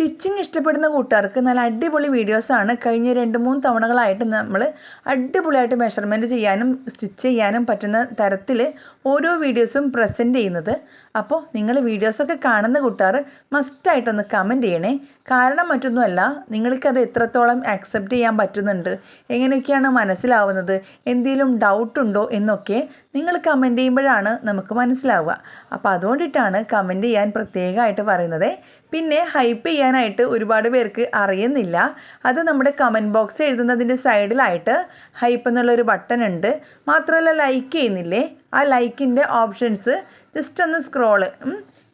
Stitching ഇഷ്ടപ്പെടുന്ന കൂട്ടുകാർക്ക് നല്ല അടിപൊളി വീഡിയോസാണ്. കഴിഞ്ഞ രണ്ട് മൂന്ന് തവണകളായിട്ട് നമ്മൾ അടിപൊളിയായിട്ട് മെഷർമെന്റ് ചെയ്യാനും സ്റ്റിച്ച് ചെയ്യാനും പറ്റുന്ന തരത്തിൽ ഓരോ വീഡിയോസും പ്രസന്റ് ചെയ്യുന്നത്. അപ്പോൾ നിങ്ങൾ വീഡിയോസൊക്കെ കാണുന്ന കൂട്ടുകാർ മസ്റ്റായിട്ടൊന്ന് കമന്റ് ചെയ്യണേ. കാരണം മറ്റൊന്നുമല്ല നിങ്ങൾക്കത് എത്രത്തോളം അക്സെപ്റ്റ് ചെയ്യാൻ പറ്റുന്നുണ്ട് എങ്ങനെയൊക്കെയാണ് മനസ്സിലാവുന്നത് എന്തെങ്കിലും ഡൗട്ട് ഉണ്ടോ എന്നൊക്കെ നിങ്ങൾ കമന്റ് ചെയ്യുമ്പോഴാണ് നമുക്ക് മനസ്സിലാവുക. അപ്പോൾ അതുകൊണ്ടിട്ടാണ് കമന്റ് ചെയ്യാൻ പ്രത്യേകമായിട്ട് പറയുന്നത്. പിന്നെ ഹൈപ്പ് ചെയ്യാനായിട്ട് ഒരുപാട് പേർക്ക് അറിയുന്നില്ല. അത് നമ്മുടെ കമന്റ് ബോക്സ് എഴുതുന്നതിന്റെ സൈഡിലായിട്ട് ഹൈപ്പ് എന്നുള്ളൊരു ബട്ടൺ ഉണ്ട്. മാത്രമല്ല ലൈക്ക് ചെയ്യുന്നില്ലേ? ആ ലൈക്കിന്റെ ഓപ്ഷൻസ് ജസ്റ്റ് ഒന്ന് സ്ക്രോൾ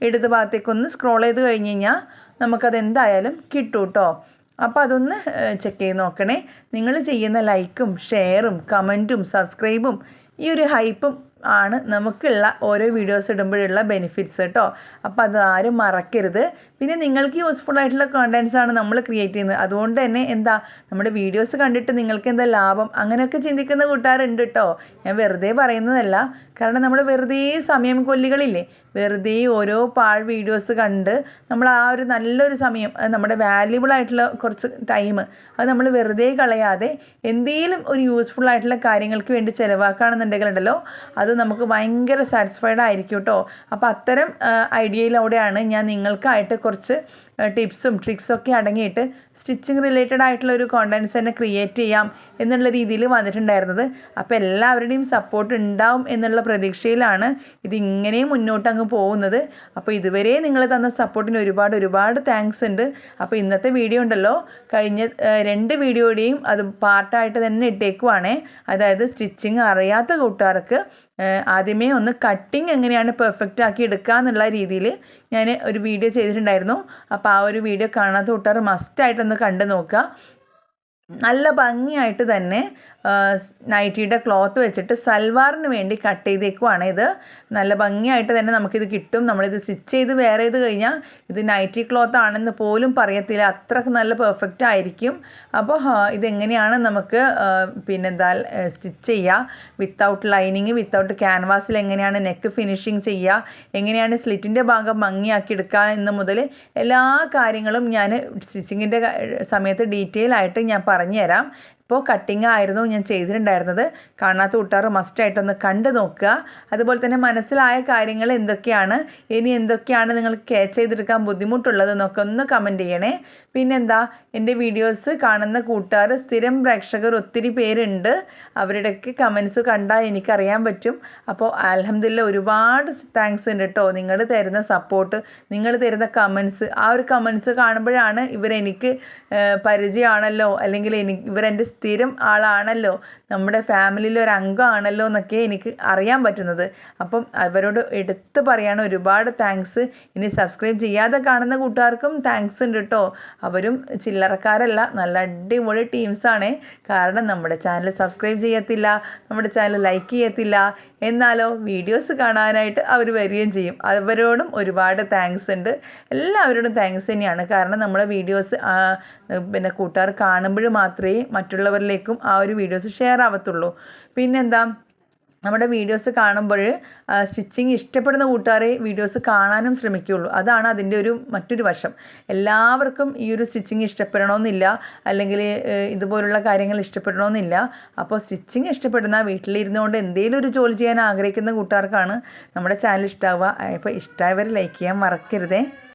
ഇടത് ഭാഗത്തേക്കൊന്ന് സ്ക്രോൾ ചെയ്ത് കഴിഞ്ഞ് കഴിഞ്ഞാൽ നമുക്കത് എന്തായാലും കിട്ടും കേട്ടോ അപ്പോൾ അതൊന്ന് ചെക്ക് ചെയ്ത് നോക്കണേ. നിങ്ങൾ ചെയ്യുന്ന ലൈക്കും ഷെയറും കമന്റും സബ്സ്ക്രൈബും ഈ ഒരു ഹൈപ്പും ആണ് നമുക്കുള്ള ഓരോ വീഡിയോസ് ഇടുമ്പോഴുള്ള ബെനിഫിറ്റ്സ് കേട്ടോ അപ്പോൾ അത് ആരും മറക്കരുത്. പിന്നെ നിങ്ങൾക്ക് യൂസ്ഫുൾ ആയിട്ടുള്ള കോണ്ടൻസ് ആണ് നമ്മൾ ക്രിയേറ്റ് ചെയ്യുന്നത്. അതുകൊണ്ട് തന്നെ എന്താ നമ്മുടെ വീഡിയോസ് കണ്ടിട്ട് നിങ്ങൾക്ക് എന്താ ലാഭം? അങ്ങനെയൊക്കെ ചിന്തിക്കുന്ന കൂട്ടുകാരുണ്ട് കേട്ടോ ഞാൻ വെറുതെ പറയുന്നതല്ല. കാരണം നമ്മൾ വെറുതെ സമയം കൊല്ലികളില്ലേ? വെറുതെ ഓരോ പാൾ വീഡിയോസ് കണ്ട് നമ്മൾ ആ ഒരു നല്ലൊരു സമയം നമ്മുടെ വാല്യുബിൾ ആയിട്ടുള്ള കുറച്ച് ടൈം അത് നമ്മൾ വെറുതെ കളയാതെ എന്തെങ്കിലും ഒരു യൂസ്ഫുൾ ആയിട്ടുള്ള കാര്യങ്ങൾക്ക് വേണ്ടി ചിലവാക്കുകയാണെന്നുണ്ടെങ്കിൽ ഉണ്ടല്ലോ അത് നമുക്ക് ഭയങ്കര സാറ്റിസ്ഫൈഡ് ആയിരിക്കും കേട്ടോ അപ്പോൾ അത്തരം ഐഡിയയിലൂടെയാണ് ഞാൻ നിങ്ങൾക്കായിട്ട് കുറച്ച് ടിപ്സും ട്രിക്സൊക്കെ അടങ്ങിയിട്ട് സ്റ്റിച്ചിങ് റിലേറ്റഡ് ആയിട്ടുള്ള ഒരു കോണ്ടൻസ് തന്നെ ക്രിയേറ്റ് ചെയ്യാം എന്നുള്ള രീതിയിൽ വന്നിട്ടുണ്ടായിരുന്നത്. അപ്പോൾ എല്ലാവരുടെയും സപ്പോർട്ട് ഉണ്ടാവും എന്നുള്ള പ്രതീക്ഷയിലാണ് ഇതിങ്ങനെ മുന്നോട്ട് അങ്ങ് പോകുന്നത്. അപ്പോൾ ഇതുവരെ നിങ്ങൾ തന്ന സപ്പോർട്ടിന് ഒരുപാട് ഒരുപാട് താങ്ക്സ് ഉണ്ട്. അപ്പോൾ ഇന്നത്തെ വീഡിയോ ഉണ്ടല്ലോ. കഴിഞ്ഞ രണ്ട് വീഡിയോയുടെയും അത് പാർട്ടായിട്ട് തന്നെ ഇട്ടേക്കുവാണേ. അതായത് സ്റ്റിച്ചിങ് അറിയാത്ത കൂട്ടുകാർക്ക് ആദ്യമേ ഒന്ന് കട്ടിങ് എങ്ങനെയാണ് പെർഫെക്റ്റ് ആക്കി എടുക്കുക എന്നുള്ള രീതിയിൽ ഞാൻ ഒരു വീഡിയോ ചെയ്തിട്ടുണ്ടായിരുന്നു. അപ്പോൾ ആ ഒരു വീഡിയോ കാണാത്ത കൂട്ടുകാർ മസ്റ്റായിട്ടൊന്ന് കണ്ടു നോക്കുക നല്ല ഭംഗിയായിട്ട് തന്നെ നൈറ്റിയുടെ ക്ലോത്ത് വെച്ചിട്ട് സൽവാറിന് വേണ്ടി കട്ട് ചെയ്തേക്കുവാണ് ഇത്. നല്ല ഭംഗിയായിട്ട് തന്നെ നമുക്കിത് കിട്ടും. നമ്മളിത് സ്റ്റിച്ച് ചെയ്ത് വേറെ ചെയ്ത് കഴിഞ്ഞാൽ ഇത് നൈറ്റി ക്ലോത്ത് ആണെന്ന് പോലും പറയത്തില്ല. അത്രയ്ക്ക് നല്ല പെർഫെക്റ്റ് ആയിരിക്കും. അപ്പോൾ ഇതെങ്ങനെയാണ് നമുക്ക് പിന്നെന്താ സ്റ്റിച്ച് ചെയ്യുക വിത്തൗട്ട് ലൈനിങ് വിത്തൗട്ട് ക്യാൻവാസിൽ എങ്ങനെയാണ് നെക്ക് ഫിനിഷിങ് ചെയ്യുക എങ്ങനെയാണ് സ്ലിറ്റിന്റെ ഭാഗം ഭംഗിയാക്കി എടുക്കുക എന്ന് മുതൽ എല്ലാ കാര്യങ്ങളും ഞാൻ സ്റ്റിച്ചിങ്ങിന്റെ സമയത്ത് ഡീറ്റെയിൽ ആയിട്ട് ഞാൻ പറഞ്ഞുതരാം. ഇപ്പോൾ കട്ടിംഗ് ആയിരുന്നു ഞാൻ ചെയ്തിട്ടുണ്ടായിരുന്നത്. കാണാത്ത കൂട്ടുകാർ മസ്റ്റായിട്ടൊന്ന് കണ്ടു നോക്കുക. അതുപോലെ തന്നെ മനസ്സിലായ കാര്യങ്ങൾ എന്തൊക്കെയാണ്? ഇനി എന്തൊക്കെയാണ് നിങ്ങൾക്ക് ക്യാച്ച് ചെയ്തെടുക്കാൻ ബുദ്ധിമുട്ടുള്ളതെന്നൊക്കെ ഒന്ന് കമന്റ് ചെയ്യണേ. പിന്നെന്താ? എന്റെ വീഡിയോസ് കാണുന്ന കൂട്ടുകാർ സ്ഥിരം പ്രേക്ഷകർ ഒത്തിരി പേരുണ്ട്. അവരുടെയൊക്കെ കമൻസ് കണ്ടാൽ എനിക്കറിയാൻ പറ്റും. അപ്പോൾ അലഹമില്ല ഒരുപാട് താങ്ക്സ് ഉണ്ട് കേട്ടോ നിങ്ങൾ തരുന്ന സപ്പോർട്ട് നിങ്ങൾ തരുന്ന കമൻസ് ആ ഒരു കമൻസ് കാണുമ്പോഴാണ് ഇവരെനിക്ക് പരിചയമാണല്ലോ. അല്ലെങ്കിൽ എനിക്ക് ഇവരെന്റെ സ്ഥിരം ആളാണല്ലോ. നമ്മുടെ ഫാമിലിയിലെ ഒരു അംഗമാണല്ലോ എന്നൊക്കെ എനിക്ക് അറിയാൻ പറ്റുന്നത്. അപ്പം അവരോട് എടുത്ത് പറയാണ് ഒരുപാട് താങ്ക്സ്. ഇനി സബ്സ്ക്രൈബ് ചെയ്യാതെ കാണുന്ന കൂട്ടുകാർക്കും താങ്ക്സ് ഉണ്ട് കേട്ടോ. അവരും ചില്ലറക്കാരല്ല നല്ല അടിപൊളി ടീംസാണ് കാരണം നമ്മുടെ ചാനൽ സബ്സ്ക്രൈബ് ചെയ്യത്തില്ല നമ്മുടെ ചാനൽ ലൈക്ക് ചെയ്യത്തില്ല. എന്നാലോ വീഡിയോസ് കാണാനായിട്ട് അവർ വരികയും ചെയ്യും. അവരോടും ഒരുപാട് താങ്ക്സ് ഉണ്ട്. എല്ലാവരോടും താങ്ക്സ് തന്നെയാണ്. കാരണം നമ്മളെ വീഡിയോസ് പിന്നെ കൂട്ടുകാർ കാണുമ്പോൾ മാത്രമേ മറ്റുള്ളവരിലേക്കും ആ ഒരു വീഡിയോസ് ഷെയർ ആവത്തുള്ളൂ പിന്നെന്താ നമ്മുടെ വീഡിയോസ് കാണുമ്പോൾ സ്റ്റിച്ചിങ് ഇഷ്ടപ്പെടുന്ന കൂട്ടുകാരെ വീഡിയോസ് കാണാനും ശ്രമിക്കുകയുള്ളൂ. അതാണ് അതിന്റെ ഒരു മറ്റൊരു വശം. എല്ലാവർക്കും ഈ ഒരു സ്റ്റിച്ചിങ് ഇഷ്ടപ്പെടണമെന്നില്ല അല്ലെങ്കിൽ ഇതുപോലുള്ള കാര്യങ്ങൾ ഇഷ്ടപ്പെടണമെന്നില്ല. അപ്പോൾ സ്റ്റിച്ചിങ് ഇഷ്ടപ്പെടുന്ന വീട്ടിലിരുന്നുകൊണ്ട് എന്തെങ്കിലും ഒരു ജോലി ചെയ്യാൻ ആഗ്രഹിക്കുന്ന കൂട്ടുകാർക്കാണ് നമ്മുടെ ചാനൽ ഇഷ്ടമാവുക അപ്പോൾ ഇഷ്ടമായവർ ലൈക്ക് ചെയ്യാൻ മറക്കരുതേ.